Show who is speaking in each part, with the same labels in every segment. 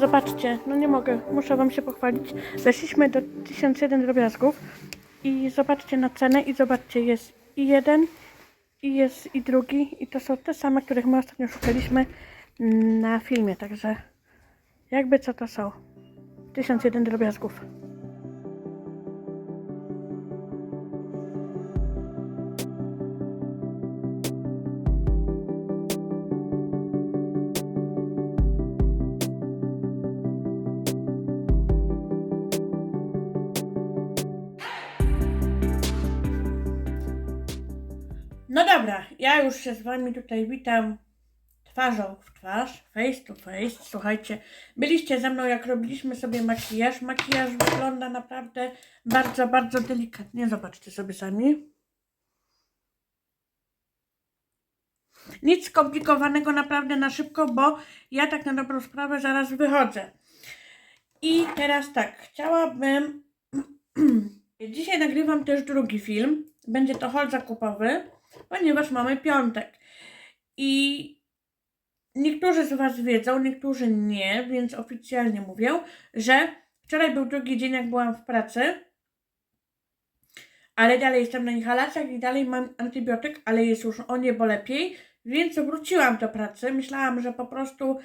Speaker 1: Zobaczcie, no nie mogę, muszę wam się pochwalić. Weszliśmy do 1001 drobiazgów i zobaczcie na cenę i zobaczcie, jest i jeden, i jest i drugi i to są te same, których my ostatnio szukaliśmy na filmie, także jakby co to są. 1001 drobiazgów. No dobra, ja już się z wami tutaj witam twarzą w twarz, face to face. Słuchajcie, byliście ze mną jak robiliśmy sobie makijaż. Makijaż wygląda naprawdę bardzo, bardzo delikatnie. Zobaczcie sobie sami. Nic skomplikowanego naprawdę na szybko, bo ja tak na dobrą sprawę zaraz wychodzę. I teraz tak, chciałabym. Dzisiaj nagrywam też drugi film. Będzie to haul zakupowy, ponieważ mamy piątek. I niektórzy z Was wiedzą, niektórzy nie, więc oficjalnie mówię, że wczoraj był drugi dzień, jak byłam w pracy. Ale dalej jestem na inhalacjach i dalej mam antybiotyk, ale jest już o niebo lepiej, więc wróciłam do pracy. Myślałam, że po prostu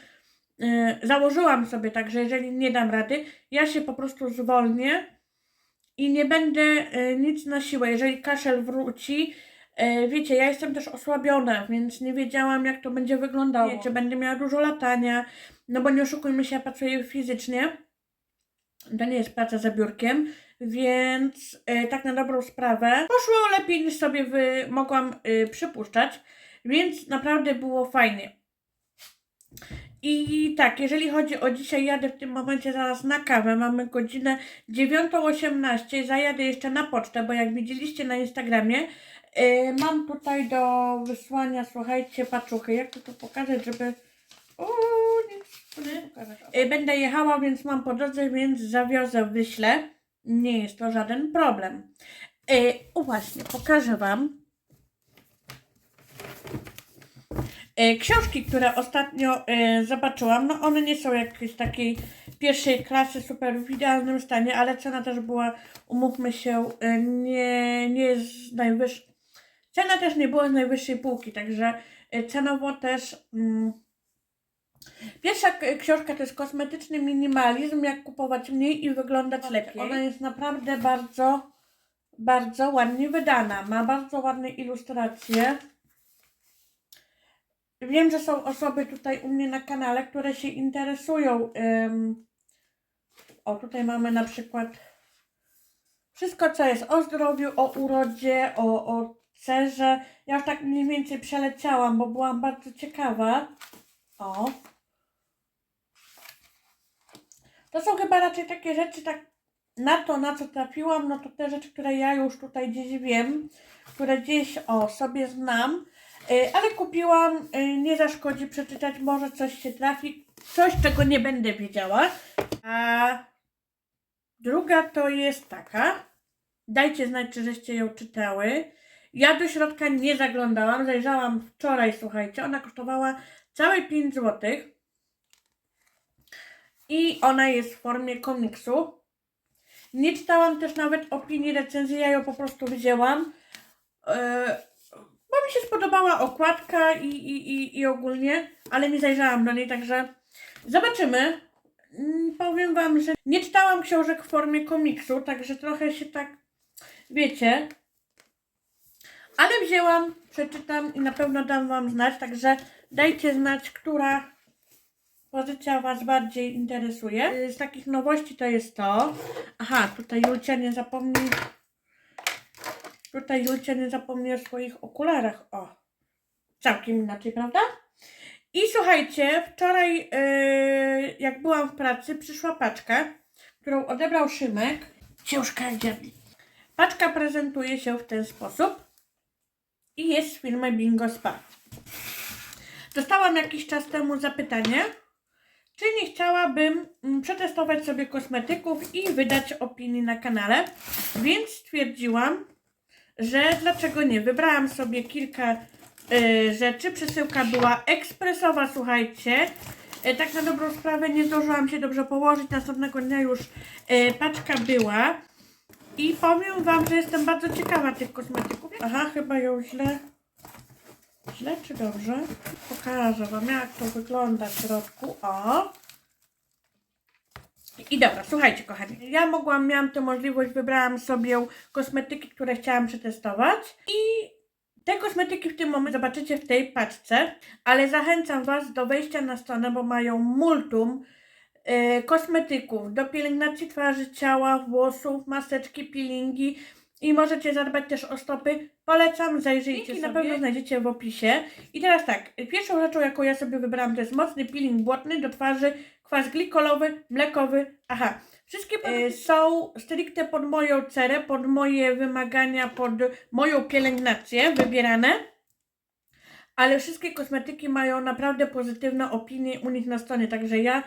Speaker 1: yy, założyłam sobie tak, że jeżeli nie dam rady, ja się po prostu zwolnię i nie będę y, nic na siłę. Jeżeli kaszel wróci, wiecie, ja jestem też osłabiona, więc nie wiedziałam, jak to będzie wyglądało. Czy będę miała dużo latania, no bo nie oszukujmy się, ja pracuję fizycznie. To nie jest praca za biurkiem, więc y, tak na dobrą sprawę poszło lepiej niż sobie wy, mogłam y, przypuszczać, więc naprawdę było fajnie. I tak, jeżeli chodzi o dzisiaj, jadę w tym momencie zaraz na kawę. Mamy godzinę 9.18. Zajadę jeszcze na pocztę, bo jak widzieliście na Instagramie, yy, mam tutaj do wysłania, słuchajcie, paczuchy. Jak to tu pokazać, żeby. O, nie. Yy, będę jechała, więc mam po drodze, więc zawiozę, wyślę. Nie jest to żaden problem. Yy, właśnie, pokażę Wam. E, Książki, które ostatnio e, zobaczyłam, no one nie są jakieś takiej pierwszej klasy, super w idealnym stanie, ale cena też była, umówmy się, e, nie, nie jest z najwyższej. Cena też nie była z najwyższej półki, także e, cenowo też. Mm, Pierwsza książka to jest kosmetyczny minimalizm, jak kupować mniej i wyglądać lepiej. Ona jest naprawdę bardzo, bardzo ładnie wydana. Ma bardzo ładne ilustracje. Wiem, że są osoby tutaj u mnie na kanale, które się interesują. ym, o, tutaj mamy na przykład wszystko, co jest o zdrowiu, o urodzie, o, o cerze. Ja już tak mniej więcej przeleciałam, bo byłam bardzo ciekawa. O. To są chyba raczej takie rzeczy, tak na to, na co trafiłam, no to te rzeczy, które ja już tutaj gdzieś wiem, które gdzieś o sobie znam. Y, ale kupiłam, y, nie zaszkodzi przeczytać, może coś się trafi, coś czego nie będę wiedziała. A druga to jest taka, dajcie znać, czy żeście ją czytały. Ja do środka nie zaglądałam, zajrzałam wczoraj, słuchajcie, ona kosztowała całe 5 zł. I ona jest w formie komiksu. Nie czytałam też nawet opinii, recenzji, ja ją po prostu wzięłam. Yy, bo mi się spodobała okładka i, i, i, i ogólnie, ale nie zajrzałam do niej, także zobaczymy. Mm, Powiem Wam, że nie czytałam książek w formie komiksu, także trochę się tak, wiecie. Ale wzięłam, przeczytam i na pewno dam Wam znać, także dajcie znać, która pozycja Was bardziej interesuje. Y, Z takich nowości to jest to. Aha, tutaj Julcia nie zapomnij Tutaj Julcia nie zapomni o swoich okularach. O, całkiem inaczej, prawda? I słuchajcie, wczoraj, yy, jak byłam w pracy, przyszła paczka, którą odebrał Szymek. Ciężka diabli. Paczka prezentuje się w ten sposób i jest z firmy Bingo Spa. Dostałam jakiś czas temu zapytanie, czy nie chciałabym mm, przetestować sobie kosmetyków i wydać opinii na kanale, więc stwierdziłam, że dlaczego nie. Wybrałam sobie kilka y, rzeczy. Przesyłka była ekspresowa, słuchajcie. E, tak na dobrą sprawę nie zdążyłam się dobrze położyć. Następnego dnia już e, paczka była. I powiem Wam, że jestem bardzo ciekawa tych kosmetyków. Aha, chyba ją źle. Źle czy dobrze? Pokażę Wam, jak to wygląda w środku. O! I dobra, słuchajcie kochani, ja mogłam, miałam tę możliwość, wybrałam sobie kosmetyki, które chciałam przetestować i te kosmetyki w tym momencie zobaczycie w tej paczce, ale zachęcam Was do wejścia na stronę, bo mają multum kosmetyków do pielęgnacji twarzy, ciała, włosów, maseczki, peelingi i możecie zadbać też o stopy. Polecam, zajrzyjcie
Speaker 2: Linki
Speaker 1: na pewno
Speaker 2: pewno
Speaker 1: znajdziecie w opisie. I teraz tak, pierwszą rzeczą, jaką ja sobie wybrałam, to jest mocny peeling błotny do twarzy, kwas glikolowy, mlekowy. Aha, wszystkie produkty są stricte pod moją cerę, pod moje wymagania, pod moją pielęgnację wybierane. Ale wszystkie kosmetyki mają naprawdę pozytywne opinie u nich na stronie, także ja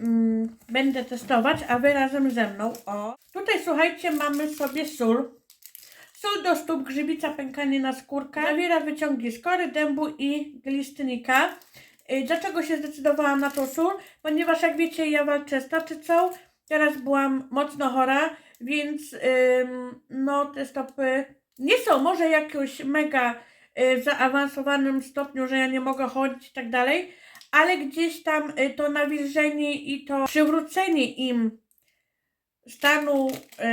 Speaker 1: mm, będę testować, a wy razem ze mną. O, tutaj słuchajcie, mamy sobie sól. Sól do stóp, grzybica, pękanie na skórkę, zawiera wyciągi skory, dębu i glistynika. Y, Dlaczego się zdecydowałam na tą sól? Ponieważ jak wiecie, ja walczę z tarczycą, teraz byłam mocno chora, więc ym, no te stopy nie są może jakiegoś mega y, zaawansowanym stopniu, że ja nie mogę chodzić i tak dalej, ale gdzieś tam y, to nawilżenie i to przywrócenie im stanu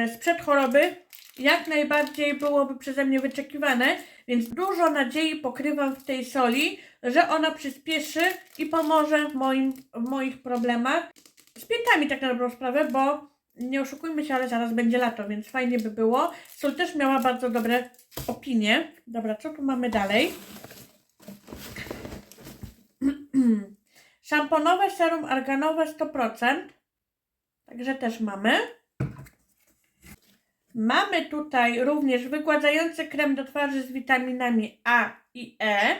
Speaker 1: y, sprzed choroby jak najbardziej byłoby przeze mnie wyczekiwane, więc dużo nadziei pokrywam w tej soli, że ona przyspieszy i pomoże w, moim, w moich problemach z piętami tak na dobrą sprawę, bo nie oszukujmy się, ale zaraz będzie lato, więc fajnie by było. Sól też miała bardzo dobre opinie. Dobra, co tu mamy dalej? Szamponowe serum arganowe 100%. Także też mamy. Mamy tutaj również wygładzający krem do twarzy z witaminami A i E.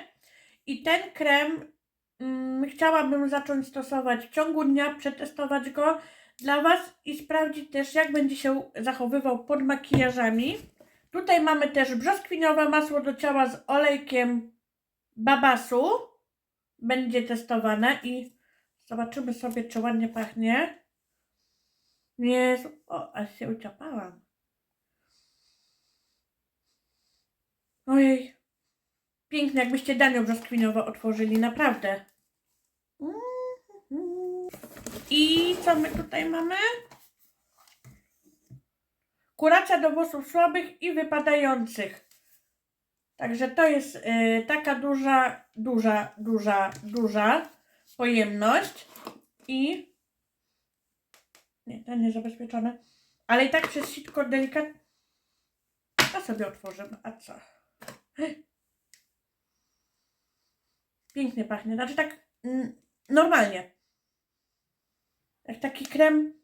Speaker 1: I ten krem mm, chciałabym zacząć stosować w ciągu dnia, przetestować go dla Was i sprawdzić też, jak będzie się zachowywał pod makijażami. Tutaj mamy też brzoskwiniowe masło do ciała z olejkiem babasu. Będzie testowane i zobaczymy sobie, czy ładnie pachnie. Jezu, o, aż się uciapałam. Ojej. Pięknie, jakbyście danią brzoskwiniowe otworzyli, naprawdę. I co my tutaj mamy? Kuracja do włosów słabych i wypadających. Także to jest y, taka duża, duża, duża, duża pojemność. I nie, to nie zabezpieczone. Ale i tak przez sitko delikatnie. A sobie otworzymy. A co? Pięknie pachnie. Znaczy tak mm, normalnie. Jak taki krem.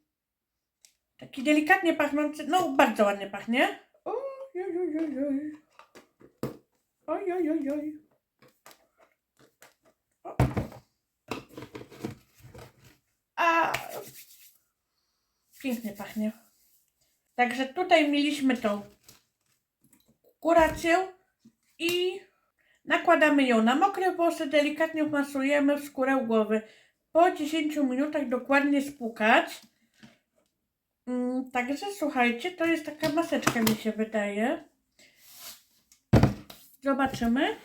Speaker 1: Taki delikatnie pachnący. No, bardzo ładnie pachnie. Oj, oj, oj, oj, oj. Oj, oj, oj. A. Pięknie pachnie. Także tutaj mieliśmy tą kurację i nakładamy ją na mokre włosy, delikatnie wmasujemy w skórę głowy. Po 10 minutach dokładnie spłukać. Mm, Także słuchajcie, to jest taka maseczka mi się wydaje. Zobaczymy.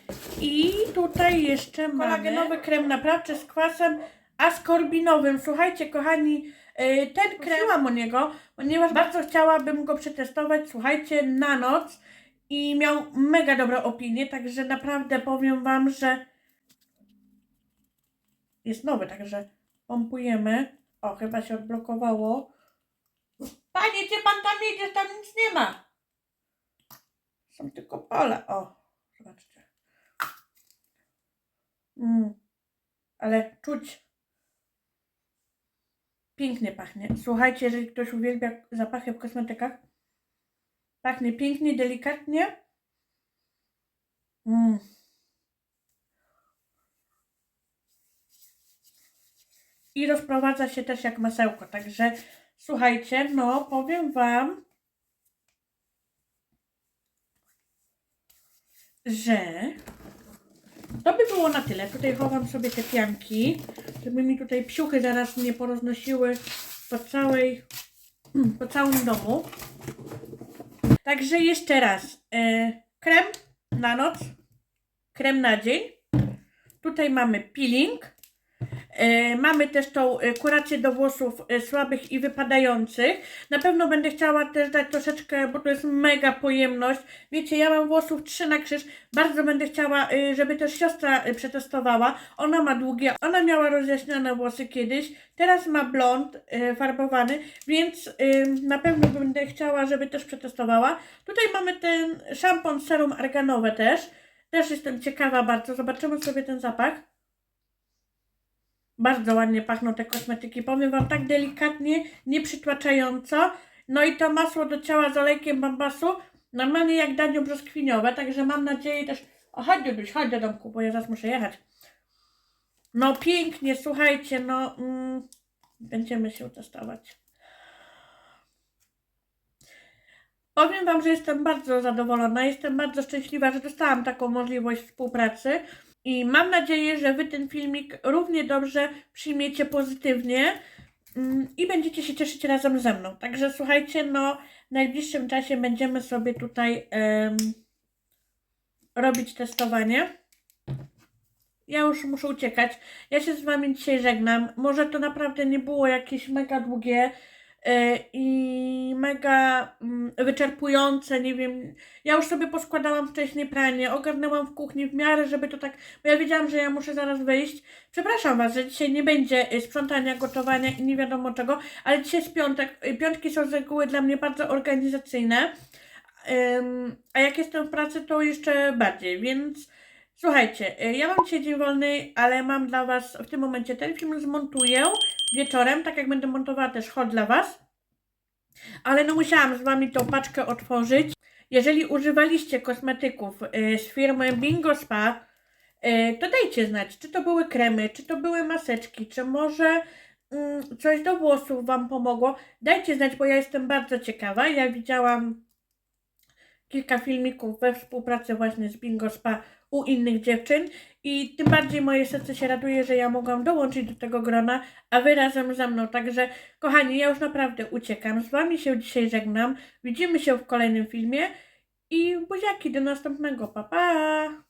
Speaker 1: I tutaj jeszcze mamy kolagenowy krem naprawczy z kwasem askorbinowym. Słuchajcie, kochani, yy, ten krem, prosiłam o niego, ponieważ bardzo chciałabym go przetestować, słuchajcie, na noc i miał mega dobre opinie, także naprawdę powiem Wam, że jest nowy, także pompujemy. O, chyba się odblokowało. Panie, gdzie Pan tam jedzie? Tam nic nie ma. Są tylko pola. O, zobaczcie. Mm, ale czuć. Pięknie pachnie. Słuchajcie, jeżeli ktoś uwielbia zapachy w kosmetykach, Pachnie pięknie, delikatnie. Mm. I rozprowadza się też jak masełko. Także słuchajcie, no powiem Wam, że to by było na tyle. Tutaj chowam sobie te pianki. żeby mi tutaj psiuchy zaraz nie poroznosiły po całej, po całym domu. Także jeszcze raz. E, krem na noc, krem na dzień. Tutaj mamy peeling. E, mamy też tą e, kurację do włosów e, słabych i wypadających. Na pewno będę chciała też dać troszeczkę, bo to jest mega pojemność. Wiecie, ja mam włosów trzy na krzyż. Bardzo będę chciała, żeby też siostra przetestowała. Ona ma długie, ona miała rozjaśnione włosy kiedyś. Teraz ma blond farbowany, więc na pewno będę chciała, żeby też przetestowała. Tutaj mamy ten szampon serum arganowe też. Też jestem ciekawa bardzo. Zobaczymy sobie ten zapach. Bardzo ładnie pachną te kosmetyki. Powiem Wam tak delikatnie, nieprzytłaczająco. No i to masło do ciała z olejkiem bambasu. Normalnie jak daniu brzoskwiniowe. Także mam nadzieję też... O, chodź Duduś, chodź do domku, bo ja zaraz muszę jechać. No pięknie, słuchajcie, no... Mm, będziemy się testować. Powiem Wam, że jestem bardzo zadowolona, jestem bardzo szczęśliwa, że dostałam taką możliwość współpracy i mam nadzieję, że Wy ten filmik równie dobrze przyjmiecie pozytywnie mm, i będziecie się cieszyć razem ze mną. Także słuchajcie, no w najbliższym czasie będziemy sobie tutaj em, robić testowanie. Ja już muszę uciekać. Ja się z Wami dzisiaj żegnam. Może to naprawdę nie było jakieś mega długie i mega mm, wyczerpujące, nie wiem. Ja już sobie poskładałam wcześniej pranie, ogarnęłam w kuchni w miarę, żeby to tak, bo ja wiedziałam, że ja muszę zaraz wyjść. Przepraszam Was, że dzisiaj nie będzie y, sprzątania, gotowania i nie wiadomo czego, ale dzisiaj jest piątek. Y, Piątki są z reguły dla mnie bardzo organizacyjne. A jak jestem w pracy, to jeszcze bardziej, więc słuchajcie, y, ja mam dzisiaj dzień wolny, ale mam dla Was w tym momencie ten film zmontuję wieczorem, tak jak będę montowała też hot dla Was. Ale no musiałam z Wami tą paczkę otworzyć. Jeżeli używaliście kosmetyków y, z firmy Bingo Spa, y, to dajcie znać, czy to były kremy, czy to były maseczki, czy może mm, coś do włosów Wam pomogło. Dajcie znać, bo ja jestem bardzo ciekawa. Ja widziałam kilka filmików we współpracy właśnie z Bingo Spa u innych dziewczyn i tym bardziej moje serce się raduje, że ja mogłam dołączyć do tego grona, a Wy razem ze mną. Także kochani, ja już naprawdę uciekam. Z Wami się dzisiaj żegnam. Widzimy się w kolejnym filmie i buziaki do następnego. Pa, pa!